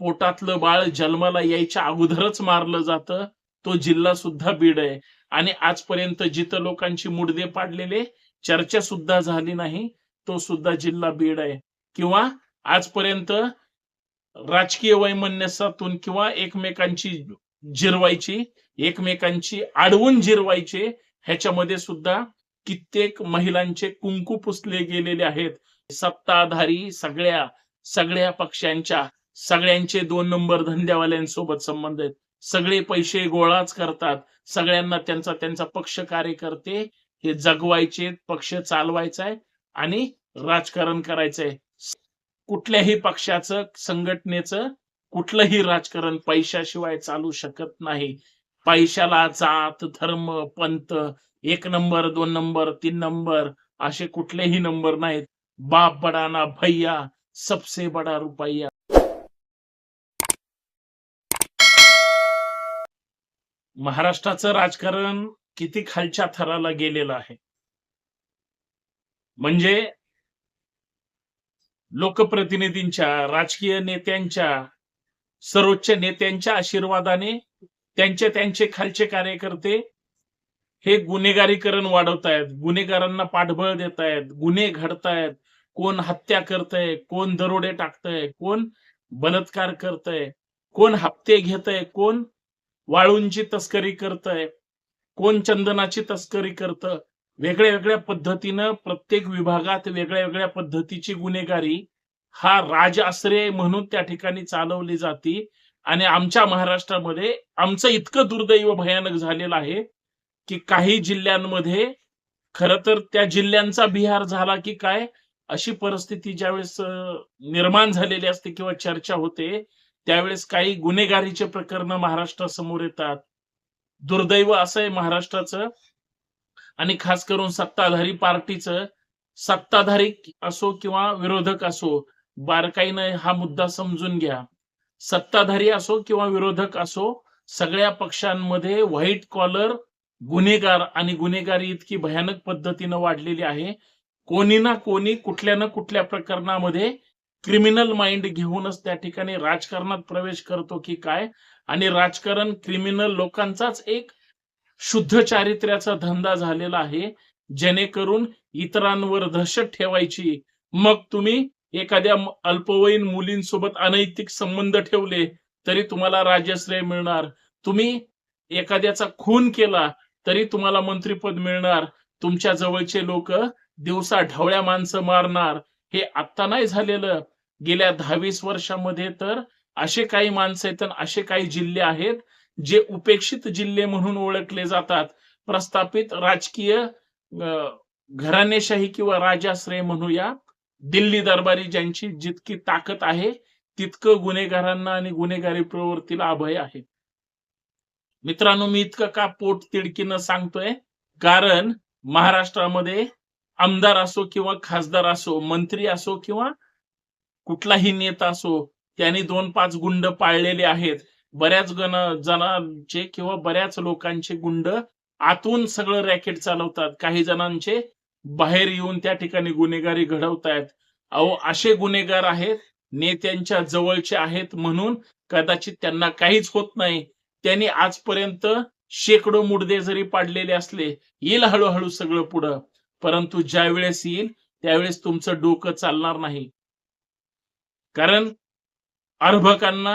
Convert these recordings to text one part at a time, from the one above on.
पोटातलं बाळ जन्माला यायच्या अगोदरच मारलं जातं. तो जिल्हा सुद्धा बीड आहे. आणि आजपर्यंत जिथं लोकांची मुडदे पाडलेले चर्चा सुद्धा झाली नाही तो सुद्धा जिल्हा बीड आहे. किंवा आजपर्यंत राजकीय वैमनस्यातून किंवा एकमेकांची जिरवायची एकमेकांची आडवून जिरवायचे ह्याच्यामध्ये सुद्धा कित्येक महिलांचे कुंकू पुसले गेलेले आहेत. सत्ताधारी सगळ्या सगळ्या पक्षांच्या सगळ्यांचे दोन नंबर धंद्यावाल्यांसोबत संबंध आहेत. सगळे पैसे गोळाच करतात. सगळ्यांना त्यांचा त्यांचा पक्ष कार्यकर्ते हे जगवायचे पक्ष चालवायचा आहे आणि राजकारण करायचंय. कुठल्याही पक्षाचं संघटनेचं कुठलंही राजकारण पैशाशिवाय चालू शकत नाही. पैशाला जात धर्म पंत एक नंबर दोन नंबर तीन नंबर असे कुठलेही नंबर नाहीत. बाप बडाना भैया सबसे बडा रुपया. महाराष्ट्राचं राजकारण किती खालच्या थराला गेलेलं आहे? म्हणजे लोकप्रतिनिधींच्या राजकीय नेत्यांच्या सर्वोच्च नेत्यांच्या आशीर्वादाने त्यांचे त्यांचे खालचे कार्यकर्ते हे गुन्हेगारीकरण वाढवतायत. गुन्हेगारांना पाठबळ देतायत. गुन्हे घडतायत. कोण हत्या करतय? कोण दरोडे टाकतय? कोण बलात्कार करतय? कोण हप्ते घेतय? कोण वाळूंची तस्करी करतंय कोण चंदनाची तस्करी करतं वेगळ्या वेगळ्या पद्धतीनं प्रत्येक विभागात वेगळ्या वेगळ्या पद्धतीची गुन्हेगारी हा राजआश्रय म्हणून त्या ठिकाणी चालवली जाते. आणि आमच्या महाराष्ट्रामध्ये आमचं इतकं दुर्दैव भयानक झालेलं आहे की काही जिल्ह्यांमध्ये खर तर त्या जिल्ह्यांचा बिहार झाला की काय अशी परिस्थिती ज्यावेळेस निर्माण झालेली असते किंवा चर्चा होते त्यावेळेस काही गुन्हेगारीचे प्रकरण महाराष्ट्रासमोर येतात. दुर्दैव असं आहे महाराष्ट्राचं. आणि खास करून सत्ताधारी पार्टीचं. सत्ताधारी असो किंवा विरोधक असो बारकाईनं हा मुद्दा समजून घ्या. सत्ताधारी असो किंवा विरोधक असो सगळ्या पक्षांमध्ये व्हाईट कॉलर गुन्हेगार आणि गुन्हेगारी इतकी भयानक पद्धतीनं वाढलेली आहे. कोणी ना कोणी कुठल्या ना कुठल्या प्रकरणामध्ये क्रिमिनल माइंड घेऊनच त्या ठिकाणी राजकारणात प्रवेश करतो की काय? आणि राजकारण क्रिमिनल लोकांचाच एक शुद्ध चारित्र्याचा धंदा झालेला आहे जेणेकरून इतरांवर दहशत ठेवायची. मग तुम्ही एखाद्या अल्पवयीन मुलींसोबत अनैतिक संबंध ठेवले तरी तुम्हाला राज्याश्रय मिळणार. तुम्ही एखाद्याचा खून केला तरी तुम्हाला मंत्रीपद मिळणार. तुमच्या जवळचे लोक दिवसा ढवळ्या माणसं मारणार. हे आत्ता नाही झालेलं. गेल्या दहावीस वर्षामध्ये तर असे काही माणसं आहेत असे काही जिल्हे आहेत जे उपेक्षित जिल्हे म्हणून ओळखले जातात. प्रस्थापित राजकीय घराणेशाही किंवा राजाश्रय म्हणूया. दिल्ली दरबारी ज्यांची जितकी ताकद आहे तितकं गुन्हेगारांना आणि गुन्हेगारी प्रवृत्तीला अभय आहे. मित्रांनो मी इतकं का पोट तिडकीनं सांगतोय? कारण महाराष्ट्रामध्ये आमदार असो किंवा खासदार असो मंत्री असो किंवा कुठलाही नेता असो त्यांनी दोन पाच गुंड पाळलेले आहेत. बऱ्याच गण जणांचे किंवा बऱ्याच लोकांचे गुंड आतून सगळं रॅकेट चालवतात. काही जणांचे बाहेर येऊन त्या ठिकाणी गुन्हेगारी घडवतायत. अहो असे गुन्हेगार आहेत नेत्यांच्या जवळचे आहेत म्हणून कदाचित त्यांना काहीच होत नाही. त्यांनी आजपर्यंत शेकडो मुडदे जरी पाडलेले असले येईल हळूहळू सगळं पुढं. परंतु ज्या वेळेस येईल त्यावेळेस तुमचं डोकं चालणार नाही. कारण अर्भकांना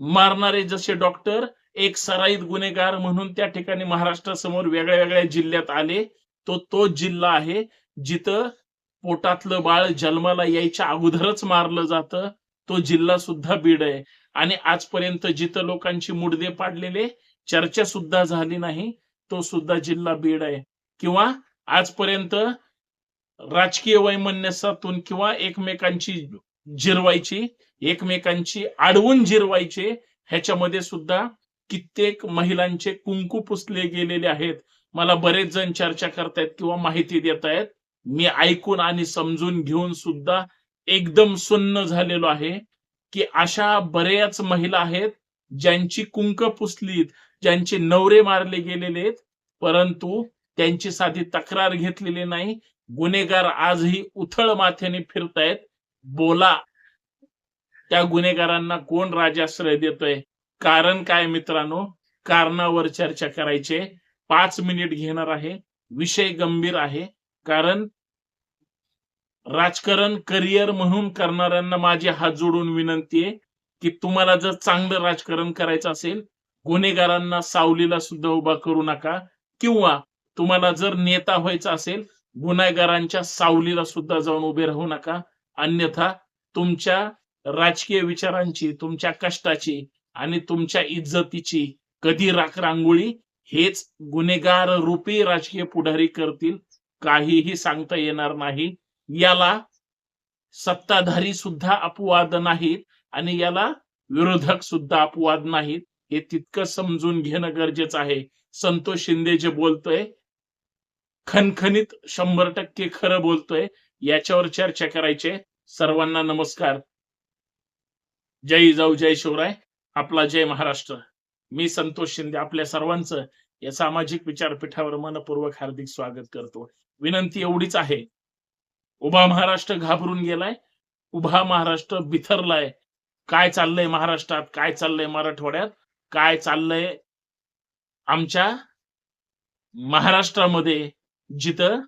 मारणारे जसे डॉक्टर एक सराईत गुन्हेगार म्हणून त्या ठिकाणी महाराष्ट्रासमोर वेगळ्या वेगळ्या जिल्ह्यात आले तो तो जिल्हा आहे जिथं पोटातलं बाळ जन्माला यायच्या अगोदरच मारलं जातं तो जिल्हा सुद्धा बीड आहे. आणि आजपर्यंत जिथं लोकांची मुडदे पाडलेले चर्चा सुद्धा झाली नाही तो सुद्धा जिल्हा बीड आहे. किंवा आजपर्यंत राजकीय वैमनस्यातून किंवा एकमेकांची जिरवायची एकमेकांची आडवून जिरवायचे ह्याच्यामध्ये सुद्धा कित्येक महिलांचे कुंकू पुसले गेलेले आहेत. मला बरेच जण चर्चा करतायत किंवा माहिती देत आहेत मी ऐकून आणि समजून घेऊन सुद्धा एकदम सुन्न झालेलो आहे की अशा बऱ्याच महिला आहेत ज्यांची कुंक पुसलीत ज्यांचे नवरे मारले गेलेले आहेत परंतु त्यांची साधी तक्रार घेतलेली नाही. गुन्हेगार आजही उथळ माथ्याने फिरतायत. बोला. त्या गुन्हेगारांना कोण राजाश्रय देतोय? कारण काय मित्रांनो? कारणावर चर्चा करायचे. पाच मिनिट घेणार आहे. विषय गंभीर आहे. कारण राजकारण करिअर म्हणून करणाऱ्यांना माझी हात जोडून विनंती आहे की तुम्हाला जर चांगलं राजकारण करायचं असेल गुन्हेगारांना सावलीला सुद्धा उभा करू नका. किंवा तुम्हाला जर नेता व्हायचा असेल गुन्हेगारांच्या सावलीला सुद्धा जाऊन उभे राहू नका. अन्यथा तुमच्या राजकीय विचारांची तुमच्या कष्टाची आणि तुमच्या इज्जतीची कधी राखरांगोळी हेच गुन्हेगार रूपी राजकीय पुढारी करतील काहीही सांगता येणार नाही. याला सत्ताधारी सुद्धा अपवाद नाहीत आणि याला विरोधक सुद्धा अपवाद नाहीत. हे तितकं समजून घेणं गरजेचं आहे. संतोष शिंदे जे बोलतोय खनखनीत शंभर टक्के खरं बोलतोय. याच्यावर चर्चा करायचे. सर्वांना नमस्कार. जय जाऊ जय शिवराय. आपला जय महाराष्ट्र. मी संतोष शिंदे आपल्या सर्वांचं या सामाजिक विचारपीठावर मनपूर्वक हार्दिक स्वागत करतो. विनंती एवढीच आहे. उभा महाराष्ट्र घाबरून गेलाय. उभा महाराष्ट्र बिथरलाय. काय चाललंय महाराष्ट्रात? काय चाललंय मराठवाड्यात? काय चाललंय आमच्या महाराष्ट्रामध्ये जिथं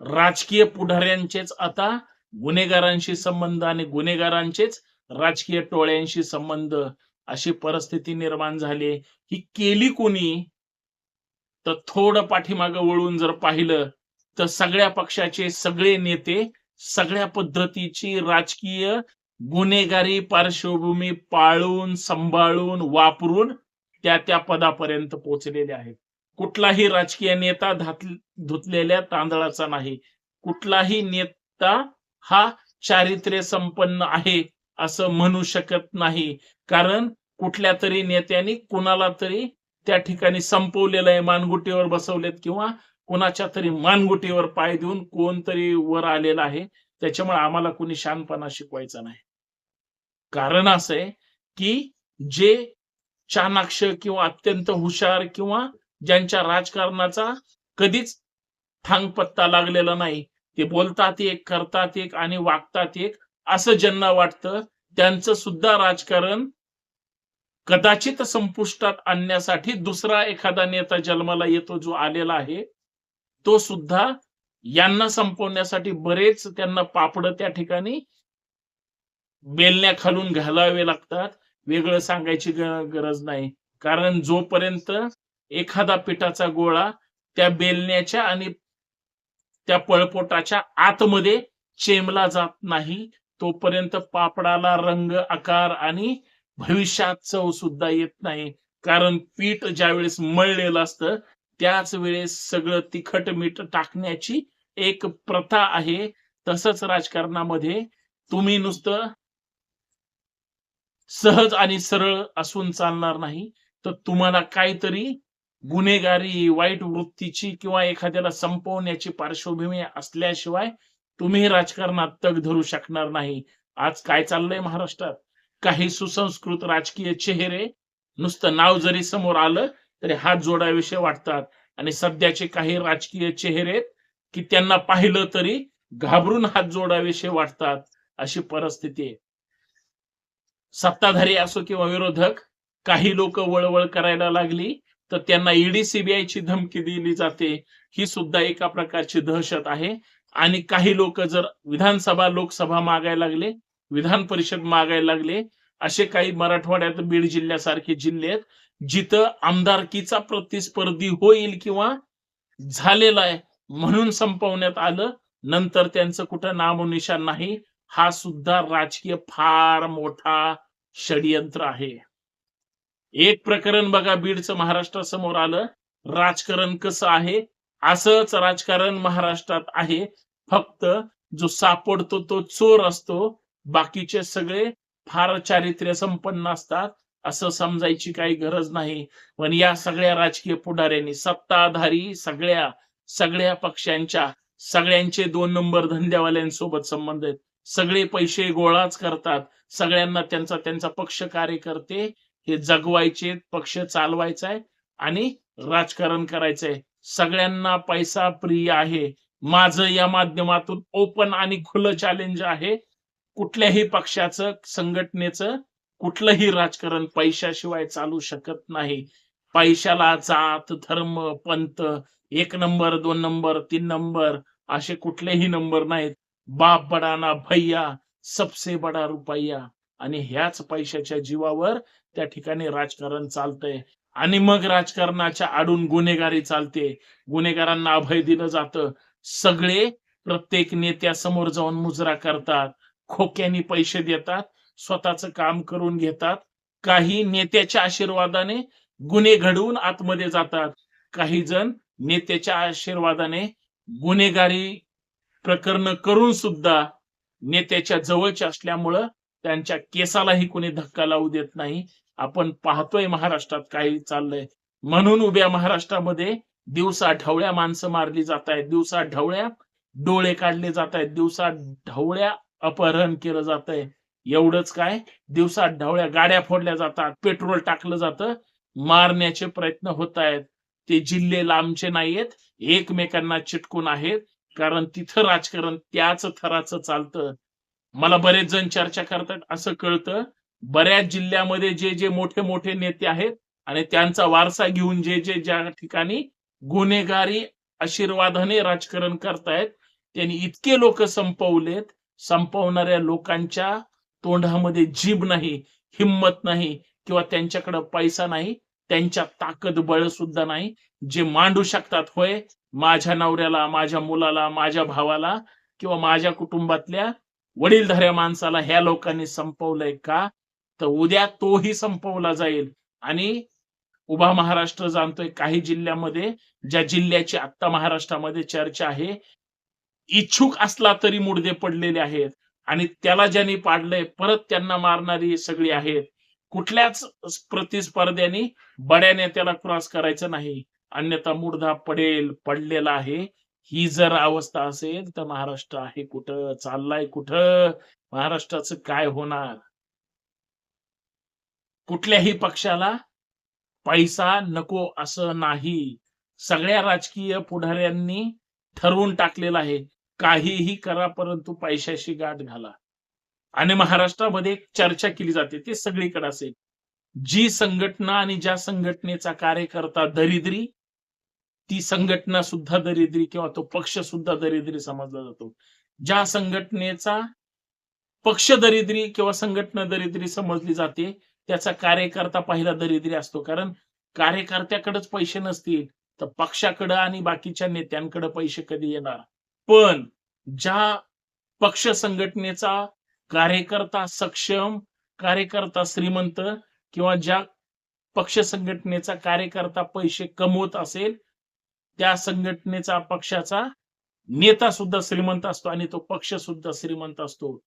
राजकीय पुढाऱ्यांचेच आता गुन्हेगारांशी संबंध आणि गुन्हेगारांचेच राजकीय टोळ्यांशी संबंध अशी परिस्थिती निर्माण झाली. ही केली कोणी? तर थोडं पाठीमागं वळून जर पाहिलं तर सगळ्या पक्षाचे सगळे नेते सगळ्या पद्धतीची राजकीय गुन्हेगारी पार्श्वभूमी पाळून सांभाळून वापरून त्या त्या पदापर्यंत पोहोचलेले आहेत. कुठलाही राजकीय नेता धुतलेल्या तांदळाचा नाही. कुठलाही नेता हा चारित्र्य संपन्न आहे असं म्हणू शकत नाही. कारण कुठल्या तरी नेत्यांनी कुणाला तरी त्या ठिकाणी संपवलेलं आहे मानगुटीवर बसवलेत किंवा कुणाच्या तरी मानगुटीवर पाय देऊन कोणतरी वर आलेला आहे. त्याच्यामुळे आम्हाला कुणी शानपणा शिकवायचा नाही. कारण असं आहे की जे चाणाक्ष किंवा अत्यंत हुशार किंवा ज्यांच्या राजकारणाचा कधीच थांगपत्ता लागलेला नाही. ते बोलतात एक करतात एक आणि वागतात एक असं ज्यांना वाटतं त्यांचं सुद्धा राजकारण कदाचित संपुष्टात आणण्यासाठी दुसरा एखादा नेता जन्माला येतो जो आलेला आहे तो सुद्धा यांना संपवण्यासाठी बरेच त्यांना पापड त्या ठिकाणी बेलण्या खालून घालावे लागतात. वेगळं सांगायची गरज नाही. कारण जोपर्यंत एखादा पिठाचा गोळा त्या बेलण्याच्या आणि त्या पळपोटाच्या आतमध्ये चेमला जात नाही तोपर्यंत पापडाला रंग आकार आणि भविष्यात चव सुद्धा येत नाही. कारण पीठ ज्यावेळेस मळलेलं असतं त्याच वेळेस सगळं तिखट मीठ टाकण्याची एक प्रथा आहे. तसंच राजकारणामध्ये तुम्ही नुसतं सहज आणि सरळ असून चालणार नाही. तर तुम्हाला काहीतरी गुन्हेगारी वाईट वृत्तीची किंवा एखाद्याला संपवण्याची पार्श्वभूमी असल्याशिवाय तुम्ही राजकारणात तग धरू शकणार नाही. आज काय चाललंय महाराष्ट्रात? काही सुसंस्कृत राजकीय चेहरे नुसतं नाव जरी समोर आलं तरी हात जोडाविषयी वाटतात. आणि सध्याचे काही राजकीय चेहरे की त्यांना पाहिलं तरी घाबरून हात जोडाविषयी वाटतात अशी परिस्थिती आहे. सत्ताधारी असो किंवा विरोधक काही लोक वळवळ करायला लागली तर त्यांना ईडी सीबीआयची धमकी दिली जाते. ही सुद्धा एका प्रकारची दहशत आहे. आणि काही लोक जर विधानसभा लोकसभा मागायला लागले विधान परिषद मागायला लागले असे काही मराठवाड्यात बीड जिल्ह्यासारखे जिल्हे आहेत जिथं आमदारकीचा प्रतिस्पर्धी होईल किंवा झालेला आहे म्हणून संपवण्यात आलं नंतर त्यांचं कुठं नामोनिशान नाही हा सुद्धा राजकीय फार मोठा षडयंत्र आहे. एक प्रकरण बघा बीडचं महाराष्ट्रासमोर आलं. राजकारण कसं आहे? असंच राजकारण महाराष्ट्रात आहे. फक्त जो सापडतो तो चोर असतो. बाकीचे सगळे फार चारित्र्य संपन्न असतात. असं समजायची काही गरज नाही. पण या सगळ्या राजकीय पुढाऱ्यांनी सत्ताधारी सगळ्या सगळ्या पक्षांच्या सगळ्यांचे दोन नंबर धंद्यावाल्यांसोबत संबंध आहेत. सगळे पैसे गोळाच करतात. सगळ्यांना त्यांचा त्यांचा पक्ष कार्यकर्ते हे जगवायचे पक्ष चालवायचा आहे आणि राजकारण करायचंय. सगळ्यांना पैसा प्रिय आहे. माझं या माध्यमातून ओपन आणि खुलं चॅलेंज आहे. कुठल्याही पक्षाचं संघटनेचं कुठलंही राजकारण पैशाशिवाय चालू शकत नाही. पैशाला जात धर्म पंत एक नंबर दोन नंबर तीन नंबर असे कुठलेही नंबर नाहीत. बाप बडा ना भैया सबसे बडा रुपया. आणि ह्याच पैशाच्या जीवावर त्या ठिकाणी राजकारण चालतंय. आणि मग राजकारणाच्या आडून गुन्हेगारी चालते. गुन्हेगारांना अभय दिलं जातं. सगळे प्रत्येक नेत्यासमोर जाऊन मुजरा करतात. खोक्यानी पैसे देतात. स्वतःच काम करून घेतात. काही नेत्याच्या आशीर्वादाने गुन्हे घडवून आतमध्ये जातात. काही जण नेत्याच्या आशीर्वादाने गुन्हेगारी प्रकरण करून सुद्धा नेत्याच्या जवळचे असल्यामुळं त्यांच्या केसालाही कोणी धक्का लावू देत नाही. आपण पाहतोय महाराष्ट्रात काही चाललंय. म्हणून उभ्या महाराष्ट्रामध्ये दिवसा ढवळ्या माणसं मारली जात आहेत. दिवसा ढवळ्या डोळे काढले जात आहेत. दिवसा ढवळ्या अपहरण केलं जात आहे. एवढंच काय? दिवसा ढवळ्या गाड्या फोडल्या जातात. पेट्रोल टाकलं जातं. मारण्याचे प्रयत्न होत आहेत. ते जिल्हे लांबचे नाहीयेत. एकमेकांना चिटकून आहेत. कारण तिथं राजकारण त्याच थराचं चालतं. मला बरेच जण चर्चा करतात. असं कळतं बऱ्याच जिल्ह्यामध्ये जे जे मोठे मोठे नेते आहेत आणि त्यांचा वारसा घेऊन जे जे ज्या ठिकाणी गुन्हेगारी आशीर्वादाने राजकारण करतायत त्यांनी इतके लोक संपवलेत. संपवणाऱ्या लोकांच्या तोंडामध्ये जीभ नाही हिंमत नाही किंवा त्यांच्याकडे पैसा नाही त्यांच्या ताकद बळ सुद्धा नाही. जे मांडू शकतात होय माझ्या नवऱ्याला माझ्या मुलाला माझ्या भावाला किंवा माझ्या कुटुंबातल्या वडीलधाऱ्या माणसाला ह्या लोकांनी संपवलंय का? तर उद्या तोही संपवला जाईल. आणि उभा महाराष्ट्र जाणतोय काही जिल्ह्यामध्ये ज्या जिल्ह्याची आत्ता महाराष्ट्रामध्ये चर्चा आहे इच्छुक असला तरी मुडदे पडलेले आहेत. आणि त्याला ज्यांनी पाडलंय परत त्यांना मारणारी सगळी आहेत. कुठल्याच प्रतिस्पर्ध्यांनी बड्या नेत्याला क्रॉस करायचं नाही. अन्यथा मुर्दा पडेल पडलेला आहे. ही जर अवस्था असेल तर महाराष्ट्र आहे कुठं? चाललाय कुठं? महाराष्ट्राचं काय होणार? कुठल्याही पक्षाला पैसा नको असं नाही. सगळ्या राजकीय पुढाऱ्यांनी ठरवून टाकलेलं आहे. काहीही करा परंतु पैशाशी गाठ घाला. आणि महाराष्ट्रामध्ये एक चर्चा केली जाते. ते सगळीकडे असेल. जी संघटना आणि ज्या संघटनेचा कार्यकर्ता दरिद्री ती संघटना सुद्धा दरिद्री किंवा तो पक्ष सुद्धा दरिद्री समजला जातो. ज्या संघटनेचा पक्ष दरिद्री किंवा संघटना दरिद्री समजली जाते त्याचा कार्यकर्ता पहिला दरिद्री असतो. कारण कार्यकर्त्याकडेच पैसे नसतील तर पक्षाकडे आणि बाकीच्या नेत्यांकडे पैसे कधी येणार? पण ज्या पक्ष संघटनेचा कार्यकर्ता सक्षम कार्यकर्ता श्रीमंत किंवा ज्या पक्ष संघटनेचा कार्यकर्ता पैसे कमवत असेल त्या संघटनेचा पक्षाचा नेता सुद्धा श्रीमंत असतो आणि तो पक्ष सुद्धा श्रीमंत असतो.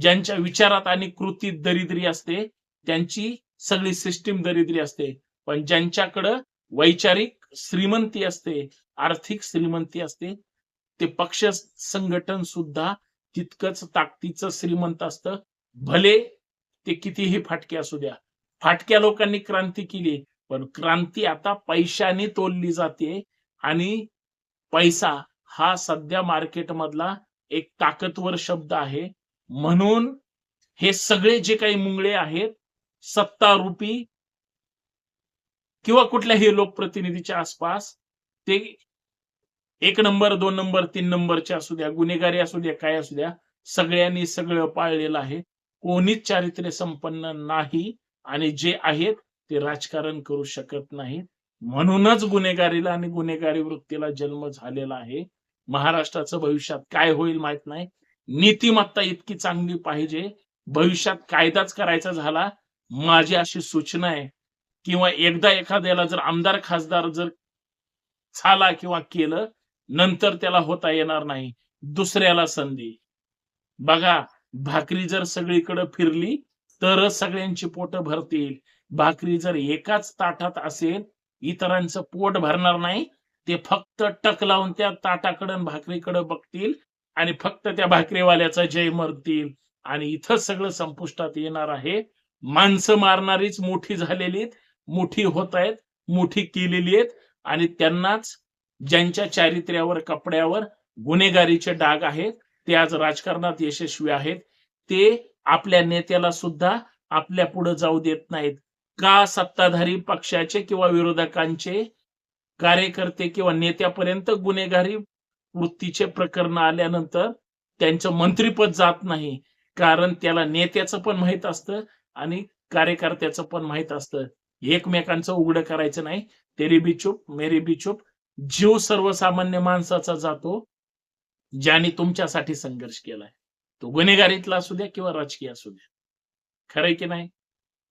ज्यांच्या विचारात आणि कृतीत दरिद्री असते त्यांची सगळी सिस्टीम दरिद्री असते. पण ज्यांच्याकडं वैचारिक श्रीमंती असते आर्थिक श्रीमंती असते ते पक्ष संघटन सुद्धा तितकंच ताकदीचं श्रीमंत असतं. भले ते कितीही फाटके असू द्या. फाटक्या लोकांनी क्रांती केली पण क्रांती आता पैशाने तोलली जाते. आणि पैसा हा सध्या मार्केटमधला एक ताकदवर शब्द आहे. म्हणून हे सगळे जे काही मुंगळे आहेत सत्तारूपी किंवा कुठल्याही लोकप्रतिनिधीच्या आसपास ते एक नंबर दोन नंबर तीन नंबरचे असू द्या गुन्हेगारी असू द्या काय असू द्या सगळ्यांनी सगळं पाळलेलं आहे. कोणीच चारित्र्य संपन्न नाही आणि जे आहेत ते राजकारण करू शकत नाहीत. म्हणूनच गुन्हेगारीला आणि गुन्हेगारी वृत्तीला जन्म झालेला आहे. महाराष्ट्राचं भविष्यात काय होईल माहीत नाही. नीतिमत्ता इतकी चांगली पाहिजे. भविष्यात कायदाच करायचा झाला. माझी अशी सूचना आहे. किंवा एकदा एखाद्याला जर आमदार खासदार जर झाला किंवा केलं नंतर त्याला होता येणार नाही. दुसऱ्याला संधी. बघा भाकरी जर सगळीकडे फिरली तरच सगळ्यांची पोट भरतील. भाकरी जर एकाच ताटात असेल इतरांचं पोट भरणार नाही. ते फक्त टक लावून त्या ताटाकडं भाकरीकडे बघतील आणि फक्त त्या भाकरीवाल्याचा जय मरतील. आणि इथं सगळं संपुष्टात येणार आहे. माणसं मारणारीच मोठी झालेली मोठी होत आहेत. मोठी केलेली आहेत. आणि त्यांनाच ज्यांच्या चारित्र्यावर कपड्यावर गुन्हेगारीचे डाग आहेत ते आज राजकारणात यशस्वी आहेत. ते आपल्या नेत्याला सुद्धा आपल्या पुढे जाऊ देत नाहीत. का सत्ताधारी पक्षाचे किंवा विरोधकांचे कार्यकर्ते किंवा नेत्यापर्यंत गुन्हेगारी वृत्तीचे प्रकरण आल्यानंतर त्यांचं मंत्रीपद जात नाही. कारण त्याला नेत्याचं पण माहीत असतं आणि कार्यकर्त्याचं पण माहीत असतं. एकमेकांचं उघडं करायचं नाही. तेरी बी चूप मेरी बी चूप. जीव सर्वसामान्य माणसाचा जातो ज्याने तुमच्यासाठी संघर्ष केलाय. तो गुन्हेगारीतला असू द्या किंवा राजकीय असू द्या. खरंय की नाही?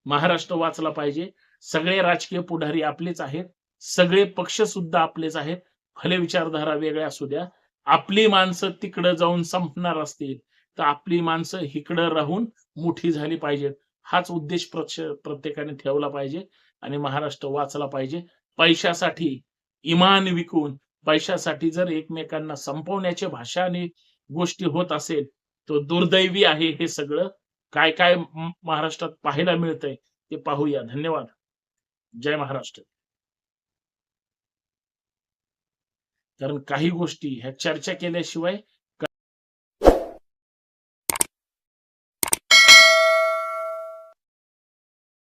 महाराष्ट्र वाचला पाहिजे. सगळे राजकीय पुढारी आपलेच आहेत. सगळे पक्ष सुद्धा आपलेच आहेत. भले विचारधारा वेगळ्या असू द्या. आपली माणसं तिकडं जाऊन संपणार असतील तर आपली माणसं इकडं राहून मोठी झाली पाहिजेत. हाच उद्देश प्रक्ष- प्रत्येकाने ठेवला पाहिजे आणि महाराष्ट्र वाचला पाहिजे. पैशासाठी इमान विकून पैशासाठी जर एकमेकांना संपवण्याच्या भाषाने गोष्टी होत असेल तो दुर्दैवी आहे हे सगळं. काय काय महाराष्ट्रात पाहायला मिळतंय ते पाहूया. धन्यवाद. जय महाराष्ट्र. कारण काही गोष्टी ह्या चर्चा केल्याशिवाय